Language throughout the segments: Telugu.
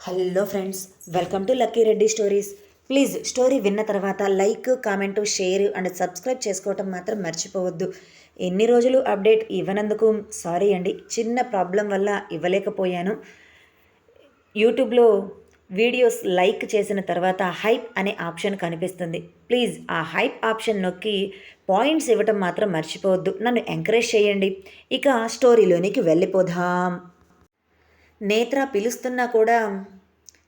Hello friends welcome to Lucky Reddy stories. Please story విన్న తర్వాత like comment share and subscribe చేసుకోవటం మాత్రం మర్చిపోవద్దు. ఎన్ని రోజులు అప్డేట్ ఇవ్వనందుకు సారీ అండి. చిన్న ప్రాబ్లం వల్ల ఇవ్వలేకపోయాను. యూట్యూబ్లో వీడియోస్ లైక్ చేసిన తర్వాత హైప్ అనే ఆప్షన్ కనిపిస్తుంది. ప్లీజ్ ఆ హైప్ ఆప్షన్ నొక్కి పాయింట్స్ ఇవ్వటం మాత్రం మర్చిపోవద్దు. నన్ను ఎంకరేజ్ చేయండి. ఇక స్టోరీలోనికి వెళ్ళిపోదాం. నేత్ర పిలుస్తున్నా కూడా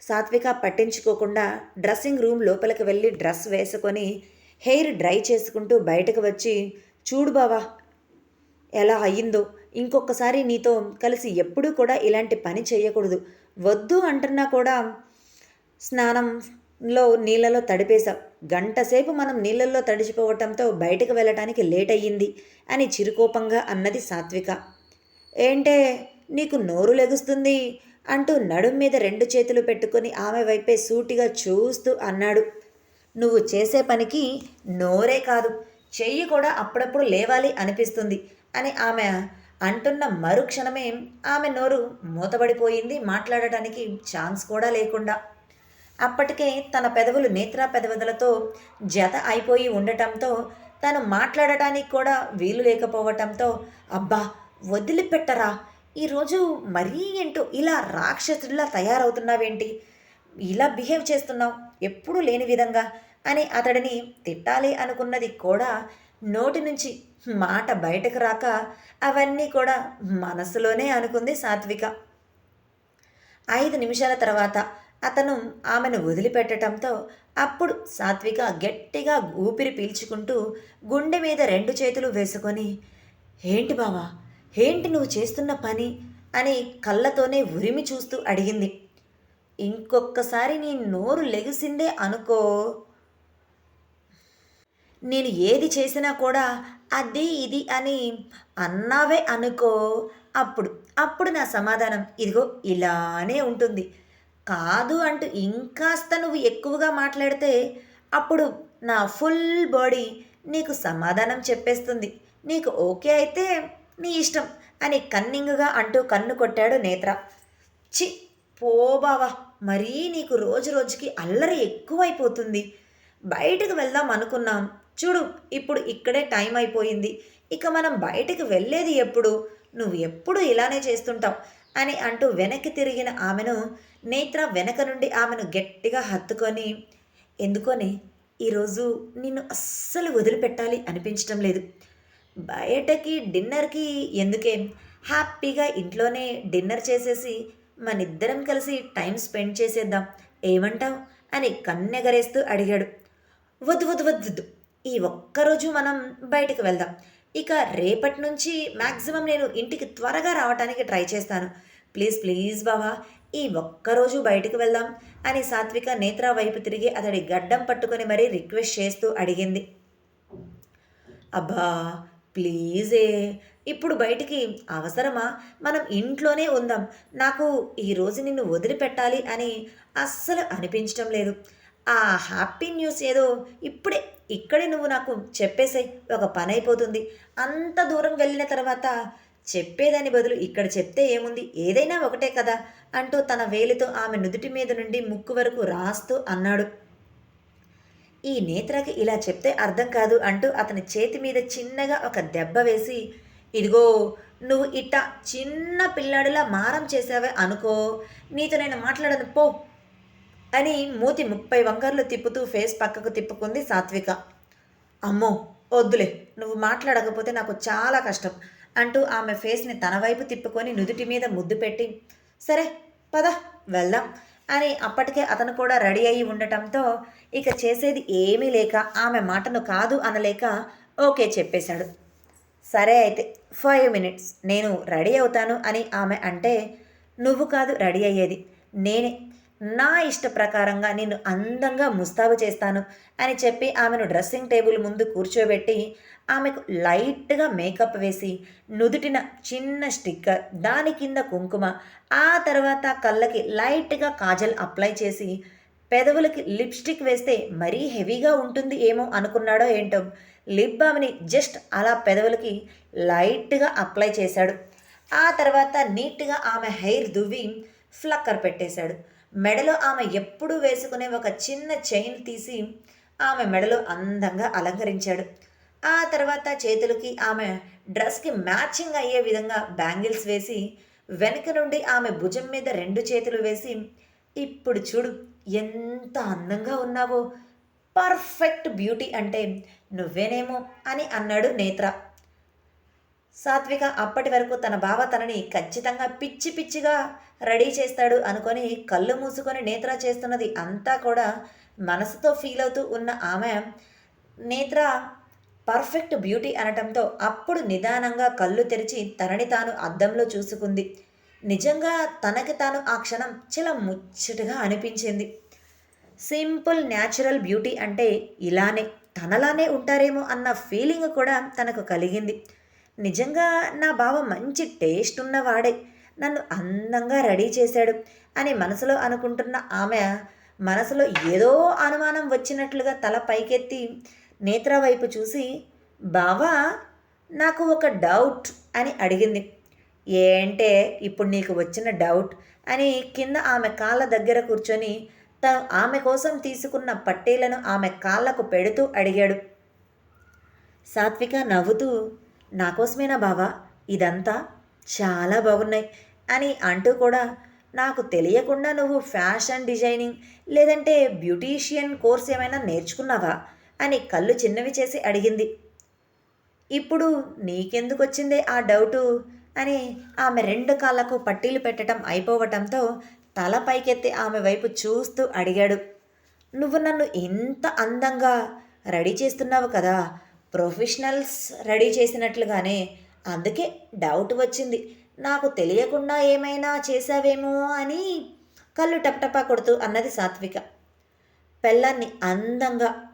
సాత్విక పట్టించుకోకుండా డ్రెస్సింగ్ రూమ్ లోపలికి వెళ్ళి డ్రెస్ వేసుకొని హెయిర్ డ్రై చేసుకుంటూ బయటకు వచ్చి చూడు బావా ఎలా అయ్యిందో. ఇంకొకసారి నీతో కలిసి ఎప్పుడూ కూడా ఇలాంటి పని చేయకూడదు. వద్దు అంటున్నా కూడా స్నానంలో నీళ్ళలో తడిపేశాం గంటసేపు మనం నీళ్ళల్లో తడిచిపోవటంతో బయటకు వెళ్ళటానికి లేట్ అయ్యింది అని చిరుకోపంగా అన్నది సాత్విక. ఏంటే నీకు నోరు లెగుస్తుంది అంటూ నడుం మీద రెండు చేతులు పెట్టుకుని ఆమె వైపే సూటిగా చూస్తూ అన్నాడు. నువ్వు చేసే పనికి నోరే కాదు చెయ్యి కూడా అప్పుడప్పుడు లేవాలి అనిపిస్తుంది అని ఆమె అంటున్న మరుక్షణమే ఆమె నోరు మూతబడిపోయింది మాట్లాడటానికి ఛాన్స్ కూడా లేకుండా. అప్పటికే తన పెదవులు నేత్రా పెదవులతో జత అయిపోయి ఉండటంతో తను మాట్లాడటానికి కూడా వీలు లేకపోవటంతో అబ్బా వదిలిపెట్టరా ఈరోజు మరీ ఏంటో ఇలా రాక్షసుడిలా తయారవుతున్నావేంటి? ఇలా బిహేవ్ చేస్తున్నావు? ఎప్పుడూ లేని విధంగా అని అతడిని తిట్టాలి అనుకున్నది కూడా నోటి నుంచి మాట బయటకు రాక అవన్నీ కూడా మనసులోనే అనుకుంది సాత్విక. ఐదు నిమిషాల తర్వాత అతను ఆమెను వదిలిపెట్టడంతో అప్పుడు సాత్విక గట్టిగా ఊపిరి పీల్చుకుంటూ గుండె మీద రెండు చేతులు వేసుకొని ఏంటి బావా? ఏంటి నువ్వు చేస్తున్న పని? అని కళ్ళతోనే ఉరిమి చూస్తూ అడిగింది. ఇంకొక్కసారి నీ నోరు లెగిసిందే అనుకో. నేను ఏది చేసినా కూడా అది ఇది అని అన్నావే అనుకో. అప్పుడు అప్పుడు నా సమాధానం. ఇదిగో ఇలానే ఉంటుంది. కాదు అంటూ ఇంకాస్త నువ్వు ఎక్కువగా మాట్లాడితే అప్పుడు నా ఫుల్ బాడీ నీకు సమాధానం చెప్పేస్తుంది. నీకు ఓకే అయితే నీ ఇష్టం అని కన్నింగ్గా అంటూ కన్ను కొట్టాడు నేత్ర. చి పో బావా మరీ నీకు రోజు రోజుకి అల్లరి ఎక్కువైపోతుంది. బయటకు వెళ్దాం అనుకున్నాం. చూడు ఇప్పుడు ఇక్కడే టైం అయిపోయింది. ఇక మనం బయటకు వెళ్ళేది ఎప్పుడు? నువ్వు ఎప్పుడు ఇలానే చేస్తుంటావు? అని అంటూ వెనక్కి తిరిగిన ఆమెను నేత్ర వెనక నుండి ఆమెను గట్టిగా హత్తుకొని ఎందుకొని ఈరోజు నిన్ను అస్సలు వదిలిపెట్టాలి అనిపించటం లేదు. బయటకి డిన్నర్కి ఎందుకే? హ్యాపీగా ఇంట్లోనే డిన్నర్ చేసేసి మనిద్దరం కలిసి టైం స్పెండ్ చేసేద్దాం. ఏమంటావు? అని కన్నెగరేస్తూ అడిగాడు. వద్దు వద్దు వద్దు వద్దు. ఈ ఒక్కరోజు మనం బయటకు వెళ్దాం. ఇక రేపటి నుంచి మ్యాక్సిమం నేను ఇంటికి త్వరగా రావడానికి ట్రై చేస్తాను. ప్లీజ్ ప్లీజ్ బావా ఈ ఒక్కరోజు బయటకు వెళ్దాం అని సాత్విక నేత్ర వైపు తిరిగి అతడి గడ్డం పట్టుకొని మరీ రిక్వెస్ట్ చేస్తూ అడిగింది. అబ్బా ప్లీజే. ఇప్పుడు బయటికి అవసరమా? మనం ఇంట్లోనే ఉందాం. నాకు ఈరోజు నిన్ను వదిలిపెట్టాలి అని అస్సలు అనిపించటం లేదు. ఆ హ్యాపీ న్యూస్ ఏదో ఇప్పుడే ఇక్కడే నువ్వు నాకు చెప్పేసే ఒక పని అయిపోతుంది. అంత దూరం వెళ్ళిన తర్వాత చెప్పేదాని బదులు ఇక్కడ చెప్తే ఏముంది? ఏదైనా ఒకటే కదా అంటూ తన వేలితో ఆమె నుదుటి మీద నుండి ముక్కు వరకు రాస్తూ అన్నాడు. ఈ నేత్రకి ఇలా చెప్తే అర్థం కాదు అంటూ అతని చేతి మీద చిన్నగా ఒక దెబ్బ వేసి ఇదిగో నువ్వు ఇట్ట చిన్న పిల్లాడిలా మారం చేసావే అనుకో నీతో నేను మాట్లాడను పో అని మూతి ముప్పై వంకర్లు తిప్పుతూ ఫేస్ పక్కకు తిప్పుకుంది సాత్విక. అమ్మో వద్దులే నువ్వు మాట్లాడకపోతే నాకు చాలా కష్టం అంటూ ఆమె ఫేస్ని తన వైపు తిప్పుకొని నుదుటి మీద ముద్దు పెట్టి సరే పద వెళ్దాం అని అప్పటికే అతను కూడా రెడీ అయి ఉండటంతో ఇక చేసేది ఏమీ లేక ఆమె మాటను కాదు అనలేక ఓకే చెప్పేశాడు. సరే అయితే ఫైవ్ మినిట్స్ నేను రెడీ అవుతాను అని ఆమె అంటే నువ్వు కాదు రెడీ అయ్యేది. నేనే నా ఇష్ట ప్రకారంగా నిన్ను అందంగా ముస్తాబు చేస్తాను అని చెప్పి ఆమెను డ్రెస్సింగ్ టేబుల్ ముందు కూర్చోబెట్టి ఆమెకు లైట్గా మేకప్ వేసి నుదుటిన చిన్న స్టిక్కర్ దాని కింద కుంకుమ ఆ తర్వాత కళ్ళకి లైట్గా కాజల్ అప్లై చేసి పెదవులకి లిప్స్టిక్ వేస్తే మరీ హెవీగా ఉంటుంది ఏమో అనుకున్నాడో ఏంటో లిప్ బామ్ని జస్ట్ అలా పెదవులకి లైట్గా అప్లై చేశాడు. ఆ తర్వాత నీట్గా ఆమె హెయిర్ దువ్వి ఫ్లక్కర్ పెట్టేశాడు. మెడలో ఆమె ఎప్పుడూ వేసుకునే ఒక చిన్న చైన్ తీసి ఆమె మెడలో అందంగా అలంకరించాడు. ఆ తర్వాత చేతులకి ఆమె డ్రెస్కి మ్యాచింగ్ అయ్యే విధంగా బ్యాంగిల్స్ వేసి వెనుక నుండి ఆమె భుజం మీద రెండు చేతులు వేసి ఇప్పుడు చూడు ఎంత అందంగా ఉన్నావో పర్ఫెక్ట్ బ్యూటీ అంటే నువ్వేనేమో అని అన్నాడు నేత్ర. సాత్విక అప్పటి వరకు తన బావ తనని ఖచ్చితంగా పిచ్చి పిచ్చిగా రెడీ చేస్తాడు అనుకొని కళ్ళు మూసుకొని నేత్ర చేస్తున్నది అంతా కూడా మనసుతో ఫీల్ అవుతూ ఉన్న ఆమె నేత్ర పర్ఫెక్ట్ బ్యూటీ అనటంతో అప్పుడు నిదానంగా కళ్ళు తెరిచి తనని తాను అద్దంలో చూసుకుంది. నిజంగా తనకి తాను ఆ క్షణం చాలా ముచ్చటగా అనిపించింది. సింపుల్ న్యాచురల్ బ్యూటీ అంటే ఇలానే తనలానే ఉంటారేమో అన్న ఫీలింగ్ కూడా తనకు కలిగింది. నిజంగా నా బావ మంచి టేస్ట్ ఉన్నవాడే. నన్ను అందంగా రెడీ చేశాడు అని మనసులో అనుకుంటున్న ఆమె మనసులో ఏదో అనుమానం వచ్చినట్లుగా తల పైకెత్తి నేత్ర వైపు చూసి బావా నాకు ఒక డౌట్ అని అడిగింది. ఏంటే? ఇప్పుడు నీకు వచ్చిన డౌట్ అని కింద ఆమె కాళ్ళ దగ్గర కూర్చొని తను ఆమె కోసం తీసుకున్న పట్టీలను ఆమె కాళ్ళకు పెడుతూ అడిగాడు. సాత్విక నవ్వుతూ నా కోసమేనా బావా? ఇదంతా చాలా బాగున్నాయి అని అంటూ కూడా నాకు తెలియకుండా నువ్వు ఫ్యాషన్ డిజైనింగ్ లేదంటే బ్యూటీషియన్ కోర్స్ ఏమైనా నేర్చుకున్నావా? అని కళ్ళు చిన్నవి చేసి అడిగింది. ఇప్పుడు నీకెందుకు వచ్చిందే ఆ డౌటు? అని ఆమె రెండు కాళ్ళకు పట్టీలు పెట్టడం అయిపోవటంతో తల పైకెత్తి ఆమె వైపు చూస్తూ అడిగాడు. నువ్వు నన్ను ఇంత అందంగా రెడీ చేస్తున్నావు కదా ప్రొఫెషనల్స్ రెడీ చేసినట్లుగానే అందుకే డౌట్ వచ్చింది. నాకు తెలియకుండా ఏమైనా చేశావేమో అని కళ్ళు టపటపా కొడుతూ అన్నది సాత్విక. పెళ్ళాన్ని అందంగా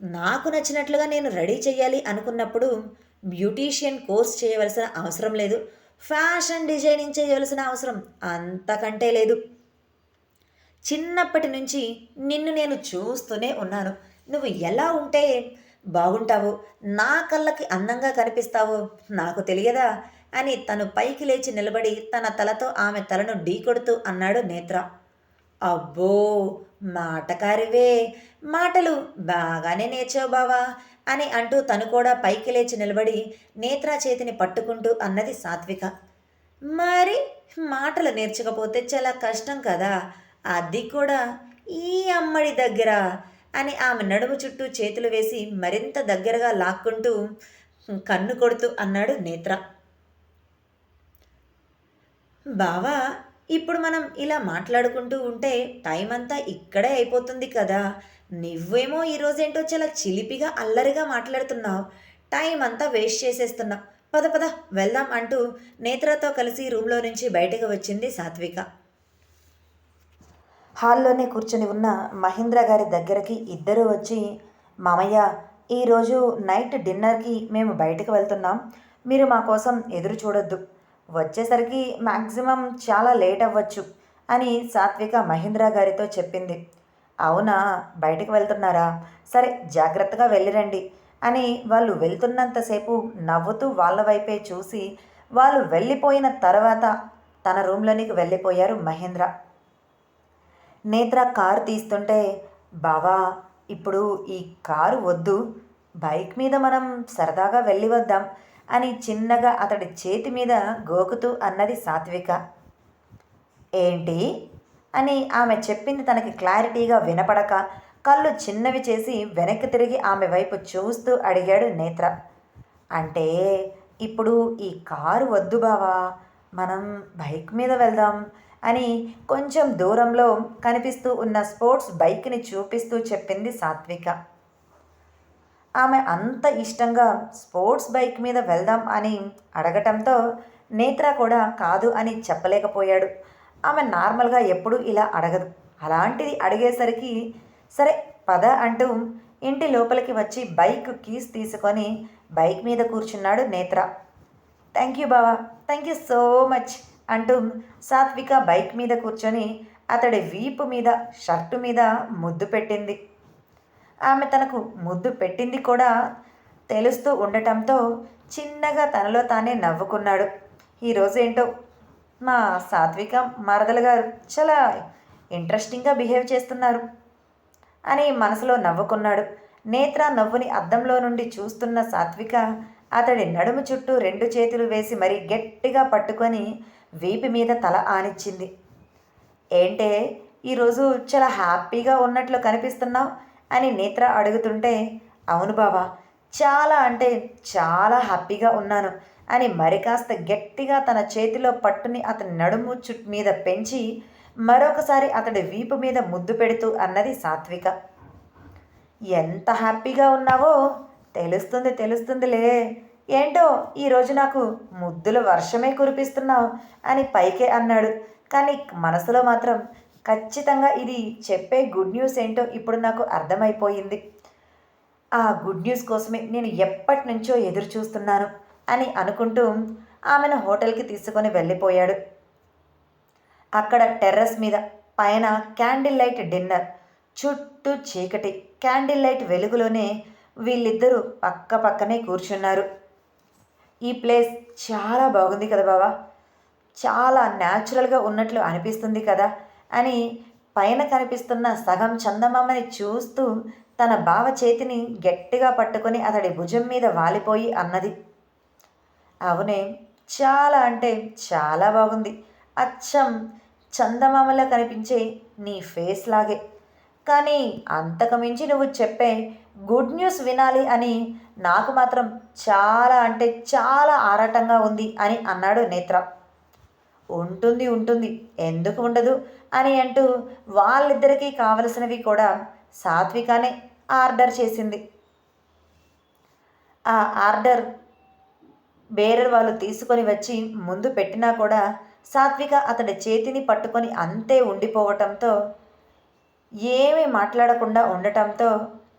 నాకు నచ్చినట్లుగా నేను రెడీ చేయాలి అనుకున్నప్పుడు బ్యూటీషియన్ కోర్స్ చేయవలసిన అవసరం లేదు. ఫ్యాషన్ డిజైనింగ్ చేయవలసిన అవసరం అంతకంటే లేదు. చిన్నప్పటి నుంచి నిన్ను నేను చూస్తూనే ఉన్నాను. నువ్వు ఎలా ఉంటే బాగుంటావు? నా కళ్ళకి అందంగా కనిపిస్తావు? నాకు తెలియదా? అని తను పైకి లేచి నిలబడి తన తలతో ఆమె తలను ఢీకొడుతూ అన్నాడు నేత్ర. అబ్బో మాటకారివే. మాటలు బాగానే నేర్చావు బావా అని అంటూ తను కూడా పైకి లేచి నిలబడి నేత్ర చేతిని పట్టుకుంటూ అన్నది సాత్విక. మరి మాటలు నేర్చకపోతే చాలా కష్టం కదా? అది కూడా ఈ అమ్మడి దగ్గర. అని ఆమె నడుము చుట్టూ చేతులు వేసి మరింత దగ్గరగా లాక్కుంటూ కన్ను కొడుతూ అన్నాడు నేత్ర. బావా ఇప్పుడు మనం ఇలా మాట్లాడుకుంటూ ఉంటే టైం అంతా ఇక్కడే అయిపోతుంది కదా. నువ్వేమో ఈరోజేంటో చాలా చిలిపిగా అల్లరిగా మాట్లాడుతున్నావు. టైం అంతా వేస్ట్ చేసేస్తున్నావు పద పద వెళ్దాం అంటూ నేత్రతో కలిసి రూమ్లో నుంచి బయటకు వచ్చింది సాత్విక. హాల్లోనే కూర్చొని ఉన్న మహేంద్ర గారి దగ్గరికి ఇద్దరు వచ్చి మామయ్య ఈరోజు నైట్ డిన్నర్కి మేము బయటకు వెళ్తున్నాం. మీరు మా కోసం ఎదురు చూడొద్దు. వచ్చేసరికి మ్యాక్సిమం చాలా లేట్ అవ్వచ్చు అని సాత్విక మహేంద్ర గారితో చెప్పింది. అవునా? బయటకు వెళ్తున్నారా? సరే జాగ్రత్తగా వెళ్ళిరండి అని వాళ్ళు వెళ్తున్నంతసేపు నవ్వుతూ వాళ్ళ వైపే చూసి వాళ్ళు వెళ్ళిపోయిన తర్వాత తన రూమ్లోనికి వెళ్ళిపోయారు మహేంద్ర. నేత్ర కారు తీస్తుంటే బావా ఇప్పుడు ఈ కారు వద్దు. బైక్ మీద మనం సరదాగా వెళ్ళి వద్దాం అని చిన్నగా అతడి చేతి మీద గోకుతూ అన్నది సాత్విక. ఏంటి? అని ఆమె చెప్పింది తనకి క్లారిటీగా వినపడక కళ్ళు చిన్నవి చేసి వెనక్కి తిరిగి ఆమె వైపు చూస్తూ అడిగాడు నేత్ర. అంటే ఇప్పుడు ఈ కారు వద్దు బావా. మనం బైక్ మీద వెళ్దాం. అని కొంచెం దూరంలో కనిపిస్తూ ఉన్న స్పోర్ట్స్ బైక్ని చూపిస్తూ చెప్పింది సాత్విక. ఆమె అంత ఇష్టంగా స్పోర్ట్స్ బైక్ మీద వెళ్దాం అని అడగటంతో నేత్ర కూడా కాదు అని చెప్పలేకపోయాడు. ఆమె నార్మల్గా ఎప్పుడూ ఇలా అడగదు. అలాంటిది అడిగేసరికి సరే పద అంటూ ఇంటి లోపలికి వచ్చి బైక్ కీస్ తీసుకొని బైక్ మీద కూర్చున్నాడు నేత్ర. థ్యాంక్ యూ బావా. Thank you so much. అంటూ సాత్విక బైక్ మీద కూర్చొని అతడి వీపు మీద షర్టు మీద ముద్దు పెట్టింది. ఆమె తనకు ముద్దు పెట్టింది కూడా తెలుస్తూ ఉండటంతో చిన్నగా తనలో తానే నవ్వుకున్నాడు. ఈరోజు ఏంటో? మా సాత్విక మరదలు గారు చాలా ఇంట్రెస్టింగ్గా బిహేవ్ చేస్తున్నారు అని మనసులో నవ్వుకున్నాడు. నేత్ర నవ్వుని అద్దంలో నుండి చూస్తున్న సాత్విక అతడి నడుము చుట్టూ రెండు చేతులు వేసి మరీ గట్టిగా పట్టుకొని వీపు మీద తల ఆనిచ్చింది. ఏంటే ఈరోజు చాలా హ్యాపీగా ఉన్నట్లు కనిపిస్తున్నావు అని నేత్ర అడుగుతుంటే అవును బావా చాలా అంటే చాలా హ్యాపీగా ఉన్నాను అని మరి కాస్త గట్టిగా తన చేతిలో పట్టుని అతని నడుము చుట్టు మీద పెంచి మరొకసారి అతడి వీపు మీద ముద్దు పెడుతూ అన్నది సాత్విక. ఎంత హ్యాపీగా ఉన్నావో తెలుస్తుంది తెలుస్తుందిలే. ఏంటో ఈరోజు నాకు ముద్దుల వర్షమే కురిపిస్తున్నావు అని పైకే అన్నాడు. కానీ మనసులో మాత్రం ఖచ్చితంగా ఇది చెప్పే గుడ్ న్యూస్ ఏంటో ఇప్పుడు నాకు అర్థమైపోయింది. ఆ గుడ్ న్యూస్ కోసమే నేను ఎప్పటి నుంచో ఎదురు చూస్తున్నాను అని అనుకుంటూ ఆమెను హోటల్కి తీసుకొని వెళ్ళిపోయాడు. అక్కడ టెర్రస్ మీద పైన క్యాండిల్ లైట్ డిన్నర్. చుట్టూ చీకటి. క్యాండిల్ లైట్ వెలుగులోనే వీళ్ళిద్దరూ పక్క పక్కనే కూర్చున్నారు. ఈ ప్లేస్ చాలా బాగుంది కదా బావా. చాలా న్యాచురల్గా ఉన్నట్లు అనిపిస్తుంది కదా. అని పైన కనిపిస్తున్న సగం చందమామని చూస్తూ తన బావ చేతిని గట్టిగా పట్టుకొని అతడి భుజం మీద వాలిపోయి అన్నది. అవునే చాలా అంటే చాలా బాగుంది. అచ్చం చందమామలా కనిపించే నీ ఫేస్ లాగే. కానీ అంతకు మించి నువ్వు చెప్పే గుడ్ న్యూస్ వినాలి అని నాకు మాత్రం చాలా అంటే చాలా ఆరాటంగా ఉంది అని అన్నాడు నేత్ర. ఉంటుంది ఉంటుంది. ఎందుకు ఉండదు? అని అంటూ వాళ్ళిద్దరికీ కావలసినవి కూడా సాత్వికానే ఆర్డర్ చేసింది. ఆ ఆర్డర్ బేరర్ వాళ్ళు తీసుకొని వచ్చి ముందు పెట్టినా కూడా సాత్విక అతడి చేతిని పట్టుకొని అంతే ఉండిపోవటంతో ఏమీ మాట్లాడకుండా ఉండటంతో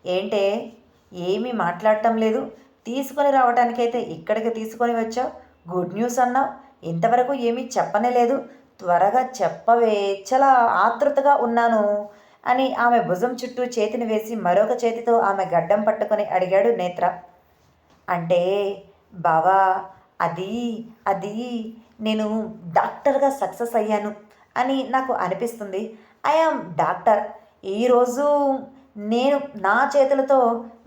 ఏంటే? ఏమీ మాట్లాడటం లేదు. తీసుకొని రావడానికైతే ఇక్కడికి తీసుకొని వచ్చావు. గుడ్ న్యూస్ అన్నావు. ఇంతవరకు ఏమీ చెప్పనే లేదు. త్వరగా చెప్పవే. చాలా ఆతృతగా ఉన్నాను అని ఆమె భుజం చుట్టూ చేతిని వేసి మరొక చేతితో ఆమె గడ్డం పట్టుకొని అడిగాడు నేత్ర. అంటే బావా అది అది నేను డాక్టర్గా సక్సెస్ అయ్యాను అని నాకు అనిపిస్తుంది. I am doctor. ఈరోజు నేను నా చేతులతో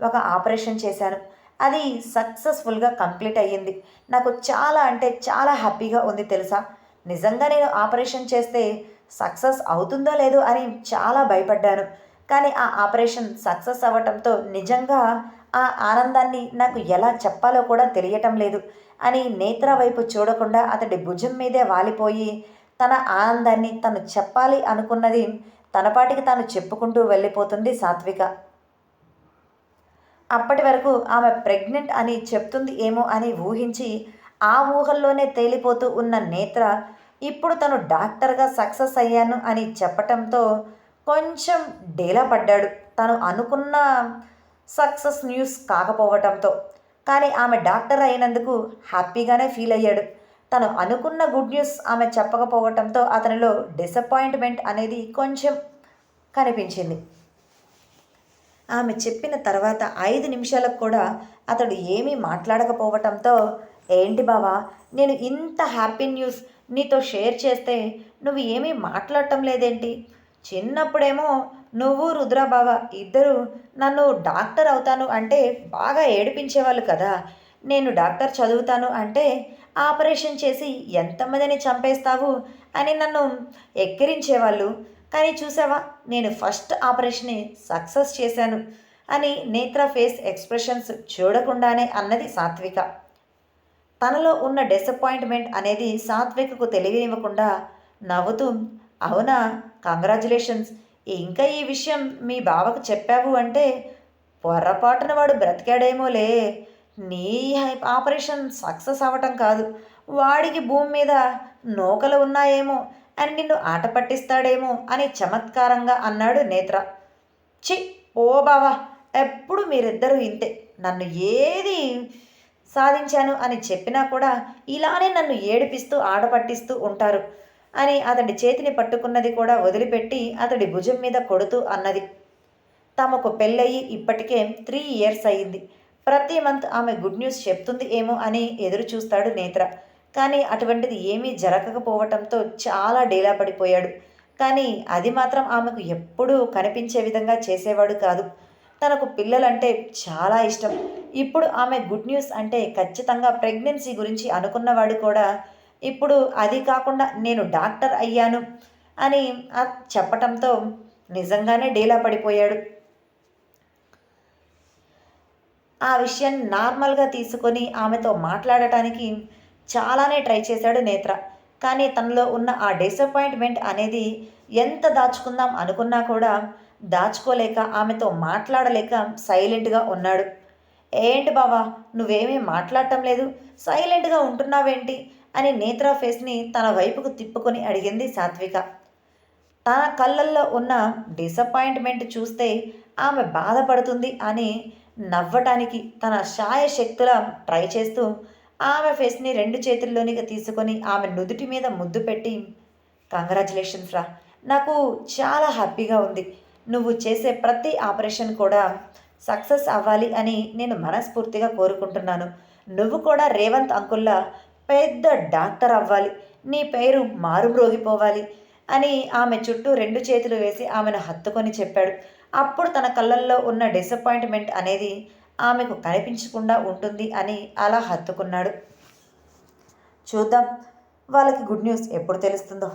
ఒక ఆపరేషన్ చేశాను. అది సక్సెస్ఫుల్గా కంప్లీట్ అయ్యింది. నాకు చాలా అంటే చాలా హ్యాపీగా ఉంది తెలుసా? నిజంగా నేను ఆపరేషన్ చేస్తే సక్సెస్ అవుతుందో లేదో అని చాలా భయపడ్డాను. కానీ ఆ ఆపరేషన్ సక్సెస్ అవ్వటంతో నిజంగా ఆ ఆనందాన్ని నాకు ఎలా చెప్పాలో కూడా తెలియటం లేదు అని నేత్ర వైపు చూడకుండా అతడి భుజం మీదే వాలిపోయి తన ఆనందాన్ని తను చెప్పాలి అనుకున్నది తనపాటికి తాను చెప్పుకుంటూ వెళ్ళిపోతుంది సాత్విక. అప్పటి వరకు ఆమె ప్రెగ్నెంట్ అని చెప్తుంది ఏమో అని ఊహించి ఆ ఊహల్లోనే తేలిపోతూ ఉన్న నేత్ర ఇప్పుడు తను డాక్టర్గా సక్సెస్ అయ్యాను అని చెప్పటంతో కొంచెం డేలా పడ్డాడు. తను అనుకున్న సక్సెస్ న్యూస్ కాకపోవటంతో. కానీ ఆమె డాక్టర్ అయినందుకు హ్యాపీగానే ఫీల్ అయ్యాడు. తను అనుకున్న గుడ్ న్యూస్ ఆమె చెప్పకపోవటంతో అతనిలో డిసప్పాయింట్మెంట్ అనేది కొంచెం కనిపించింది. ఆమె చెప్పిన తర్వాత ఐదు నిమిషాలకు కూడా అతడు ఏమీ మాట్లాడకపోవటంతో ఏంటి బావా నేను ఇంత హ్యాపీ న్యూస్ నీతో షేర్ చేస్తే నువ్వు ఏమీ మాట్లాడటం లేదేంటి? చిన్నప్పుడేమో నువ్వు రుద్రా బావ ఇద్దరు నన్ను డాక్టర్ అవుతాను అంటే బాగా ఏడిపించేవాళ్ళు కదా నేను డాక్టర్ చదువుతాను అంటే ఆపరేషన్ చేసి ఎంతమందిని చంపేస్తావు అని నన్ను ఎక్కిరించేవాళ్ళు. కానీ చూసావా నేను ఫస్ట్ ఆపరేషన్ని సక్సెస్ చేశాను అని నేత్ర ఫేస్ ఎక్స్ప్రెషన్స్ చూడకుండానే అన్నది సాత్విక. తనలో ఉన్న డిసప్పాయింట్మెంట్ అనేది సాత్వికకు తెలియనివ్వకుండా నవ్వుతూ అవునా కంగ్రాచులేషన్స్ ఇంకా ఈ విషయం మీ బావకు చెప్పావు అంటే పొర్రపాటున వాడు బ్రతికాడేమోలే. నీ ఆపరేషన్ సక్సెస్ అవ్వటం కాదు. వాడికి భూమి మీద నూకలు ఉన్నాయేమో అని నిన్ను ఆట పట్టిస్తాడేమో అని చమత్కారంగా అన్నాడు నేత్ర. చి ఓ బావా ఎప్పుడు మీరిద్దరూ ఇంతే. నన్ను ఏది సాధించాను అని చెప్పినా కూడా ఇలానే నన్ను ఏడిపిస్తూ ఆడపట్టిస్తూ ఉంటారు అని అతడి చేతిని పట్టుకున్నది కూడా వదిలిపెట్టి అతడి భుజం మీద కొడుతూ అన్నది. తమకు పెళ్ళయి ఇప్పటికే త్రీ ఇయర్స్ అయ్యింది. ప్రతి మంత్ ఆమె గుడ్ న్యూస్ చెప్తుంది ఏమో అని ఎదురు చూస్తాడు నేత్ర. కానీ అటువంటిది ఏమీ జరగకపోవటంతో చాలా డీలా పడిపోయాడు. కానీ అది మాత్రం ఆమెకు ఎప్పుడూ కనిపించే విధంగా చేసేవాడు కాదు. తనకు పిల్లలంటే చాలా ఇష్టం. ఇప్పుడు ఆమె గుడ్ న్యూస్ అంటే ఖచ్చితంగా ప్రెగ్నెన్సీ గురించి అనుకున్నవాడు కూడా ఇప్పుడు అది కాకుండా నేను డాక్టర్ అయ్యాను అని చెప్పటంతో నిజంగానే డీలా పడిపోయాడు. ఆ విషయాన్ని నార్మల్గా తీసుకొని ఆమెతో మాట్లాడటానికి చాలానే ట్రై చేశాడు నేత్ర. కానీ తనలో ఉన్న ఆ డిసప్పాయింట్మెంట్ అనేది ఎంత దాచుకుందాం అనుకున్నా కూడా దాచుకోలేక ఆమెతో మాట్లాడలేక సైలెంట్గా ఉన్నాడు. ఏంటి బావా నువ్వేమీ మాట్లాడటం లేదు సైలెంట్గా ఉంటున్నావేంటి? అని నేత్ర ఫేస్ని తన వైపుకు తిప్పుకొని అడిగింది సాత్విక. తన కళ్ళల్లో ఉన్న డిసప్పాయింట్మెంట్ చూస్తే ఆమె బాధపడుతుంది అని నవ్వటానికి తన శాయశక్తుల ట్రై చేస్తూ ఆమె ఫేస్ని రెండు చేతుల్లోనికి తీసుకొని ఆమె నుదుటి మీద ముద్దు పెట్టి కంగ్రాచులేషన్స్ రా నాకు చాలా హ్యాపీగా ఉంది. నువ్వు చేసే ప్రతి ఆపరేషన్ కూడా సక్సెస్ అవ్వాలి అని నేను మనస్ఫూర్తిగా కోరుకుంటున్నాను. నువ్వు కూడా రేవంత్ అంకుల్లా పెద్ద డాక్టర్ అవ్వాలి. నీ పేరు మారుమ్రోగిపోవాలి అని ఆమె చుట్టూ రెండు చేతులు వేసి ఆమెను హత్తుకొని చెప్పాడు. అప్పుడు తన కళ్ళల్లో ఉన్న డిసప్పాయింట్మెంట్ అనేది ఆమెకు కనిపించకుండా ఉంటుంది అని అలా హత్తుకున్నాడు. చూద్దాం వాళ్ళకి గుడ్ న్యూస్ ఎప్పుడు తెలుస్తుందో.